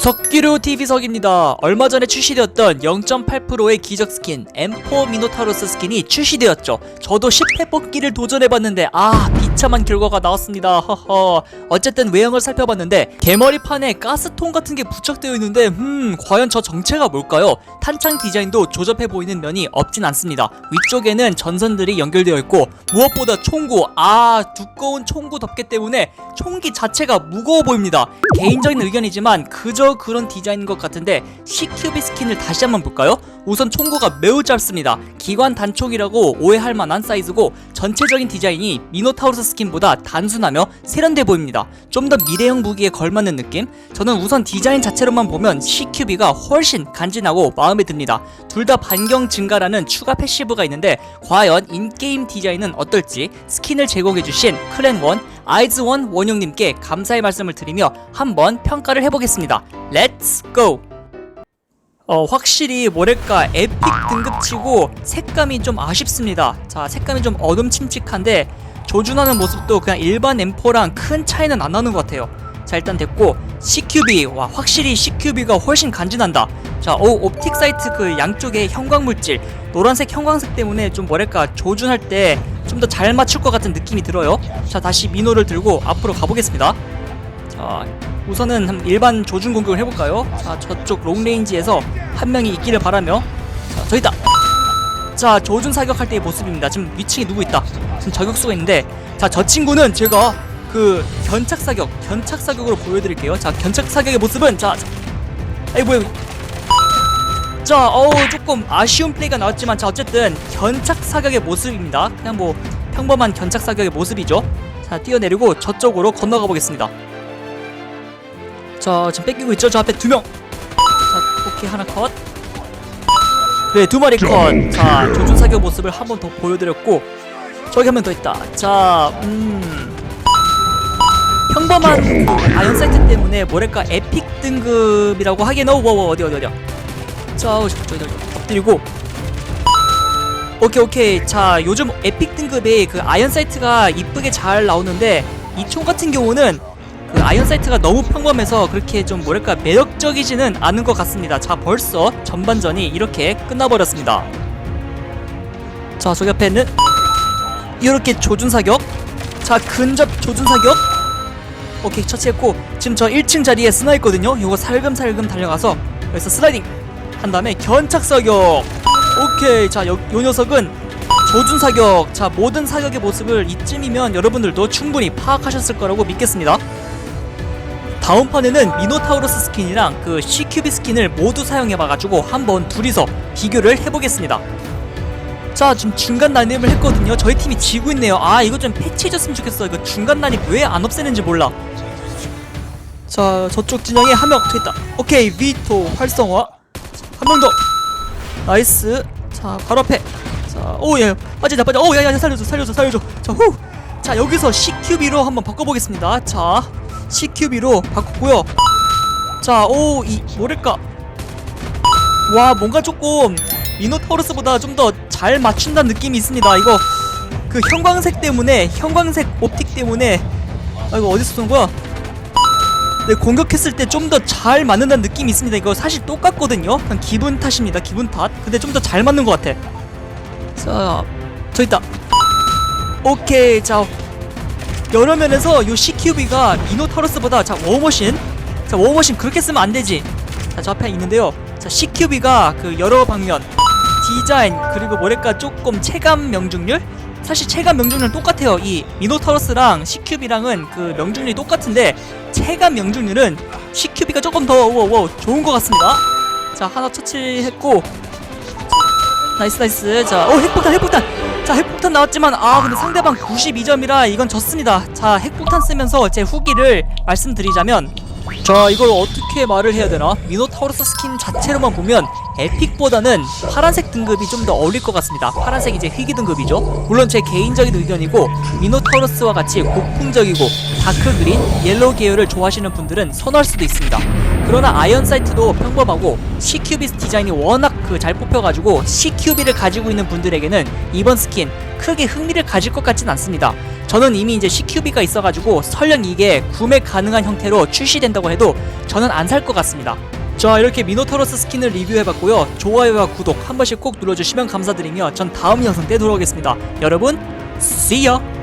석기루 TV석입니다. 얼마 전에 출시되었던 0.8%의 기적 스킨 M4 미노타로스 스킨이 출시되었죠. 저도 10회 뽑기를 도전해봤는데 아 비참한 결과가 나왔습니다. 허허. 어쨌든 외형을 살펴봤는데 개머리판에 가스통 같은 게 부착되어 있는데 음 과연 저 정체가 뭘까요? 탄창 디자인도 조잡해 보이는 면이 없진 않습니다. 위쪽에는 전선들이 연결되어 있고 무엇보다 총구 아 두꺼운 총구 덮개 때문에 총기 자체가 무거워 보입니다. 개인적인 의견이지만 그저 그런 디자인인 것 같은데 CQB 스킨을 다시 한번 볼까요? 우선 총구가 매우 짧습니다. 기관 단총이라고 오해할 만한 사이즈고 전체적인 디자인이 미노타우루스 스킨보다 단순하며 세련돼 보입니다. 좀 더 미래형 무기에 걸맞는 느낌? 저는 우선 디자인 자체로만 보면 CQB가 훨씬 간지나고 마음에 듭니다. 둘 다 반경 증가라는 추가 패시브가 있는데 과연 인게임 디자인은 어떨지 스킨을 제공해주신 클랜원, 아이즈원 원용님께 감사의 말씀을 드리며 한번 평가를 해보겠습니다. 렛츠 고! 어 확실히 뭐랄까 에픽 등급치고 색감이 좀 아쉽습니다. 자 색감이 좀 어둠침칙한데 조준하는 모습도 그냥 일반 M4랑 큰 차이는 안 나는 것 같아요. 자 일단 됐고 CQB 와 확실히 CQB가 훨씬 간지난다. 자오 옵틱 사이트 그 양쪽에 형광 물질 노란색 형광색 때문에 좀 뭐랄까 조준할 때 좀 더 잘 맞출 것 같은 느낌이 들어요. 자 다시 미노를 들고 앞으로 가보겠습니다. 자 우선은 한 일반 조준 공격을 해볼까요? 자 저쪽 롱레인지에서 한 명이 있기를 바라며 자 저기 있다. 자 조준 사격할 때의 모습입니다. 지금 위층에 누구 있다? 지금 저격수가 있는데 자 저 친구는 제가 그 견착 사격 견착 사격으로 보여드릴게요. 자 견착 사격의 모습은 자 자, 아이 뭐야. 자 어우 조금 아쉬운 플레이가 나왔지만 자 어쨌든 견착 사격의 모습입니다. 그냥 뭐 평범한 견착 사격의 모습이죠. 자 뛰어내리고 저쪽으로 건너가 보겠습니다. 자 지금 뺏기고 있죠? 저 앞에 두 명 자 오케이 하나 컷. 그래 두 마리 컷 자 조준 사격 모습을 한 번 더 보여드렸고 저기 한 명 더 있다. 자 음. 평범한 그 아이언 사이트 때문에 뭐랄까 에픽 등급이라고 하기에는 어워 어디 어디 어디야 자 어, 저기 저기 엎드리고. 오케이 오케이. 자 요즘 에픽 등급의 그 아이언 사이트가 이쁘게 잘 나오는데 이 총 같은 경우는 그 아이언 사이트가 너무 평범해서 그렇게 좀 뭐랄까 매력적이지는 않은 것 같습니다. 자 벌써 전반전이 이렇게 끝나버렸습니다. 자 저기 앞에 있는 이렇게 조준 사격 자 근접 조준 사격 오케이 처치했고 지금 저 1층 자리에 스나 있거든요. 이거 살금살금 달려가서 여기서 슬라이딩 한 다음에 견착 사격 오케이 자 요, 요 녀석은 조준 사격 자 모든 사격의 모습을 이쯤이면 여러분들도 충분히 파악하셨을 거라고 믿겠습니다. 다음 판에는 미노타우로스 스킨이랑 그 CQB 스킨을 모두 사용해봐가지고 한번 둘이서 비교를 해보겠습니다. 자 지금 중간 난입을 했거든요. 저희 팀이 지고 있네요. 아 이거 좀 패치해줬으면 좋겠어. 이거 중간 난입 왜안 없애는지 몰라. 자 저쪽 진영에 한명 있다. 오케이 위토 활성화. 한 명 더. 나이스. 자 바로 앞에. 자 오예 빠지자 빠져. 오야야 살려줘 살려줘 살려줘. 자 후. 자 여기서 CQB로 한번 바꿔보겠습니다. 자 CQB로 바꿨고요. 자, 오, 이 뭐랄까? 와, 뭔가 조금 미노타우루스보다 좀 더 잘 맞춘다는 느낌이 있습니다. 이거 그 형광색 때문에 형광색 옵틱 때문에 아 이거 어디서 쏜 거야? 네, 공격했을 때 좀 더 잘 맞는다는 느낌이 있습니다. 이거 사실 똑같거든요. 그냥 기분 탓입니다. 기분 탓. 근데 좀 더 잘 맞는 것 같아. 자, 저 있다. 오케이, 자 여러 면에서 요 CQB가 미노타우루스보다 자 워머신. 자 워머신 그렇게 쓰면 안 되지. 자저 앞에 있는데요. 자 CQB가 그 여러 방면 디자인 그리고 뭐랄까 조금 체감 명중률? 사실 체감 명중률은 똑같아요. 이 미노타우루스랑 CQB랑은 그 명중률이 똑같은데 체감 명중률은 CQB가 조금 더 워, 워, 좋은 것 같습니다. 자 하나 처치했고. 나이스 나이스. 자오 핵폭탄 핵폭탄 자 핵폭탄 나왔지만 아 근데 상대방 92점이라 이건 졌습니다. 자 핵폭탄 쓰면서 제 후기를 말씀드리자면 자 이걸 어떻게 말을 해야 되나? 미노타우루스 스킨 자체로만 보면 에픽보다는 파란색 등급이 좀 더 어울릴 것 같습니다. 파란색 이제 희귀 등급이죠. 물론 제 개인적인 의견이고 미노타우루스와 같이 고풍적이고 다크 그린 옐로우 계열을 좋아하시는 분들은 선호할 수도 있습니다. 그러나 아이언 사이트도 평범하고 CQB 디자인이 워낙 그 잘 뽑혀가지고 CQB를 가지고 있는 분들에게는 이번 스킨 크게 흥미를 가질 것 같진 않습니다. 저는 이미 이제 CQB가 있어가지고 설령 이게 구매 가능한 형태로 출시된다고 해도 저는 안 살 것 같습니다. 자 이렇게 미노타로스 스킨을 리뷰해봤고요. 좋아요와 구독 한 번씩 꼭 눌러주시면 감사드리며 전 다음 영상 때 돌아오겠습니다. 여러분, see ya!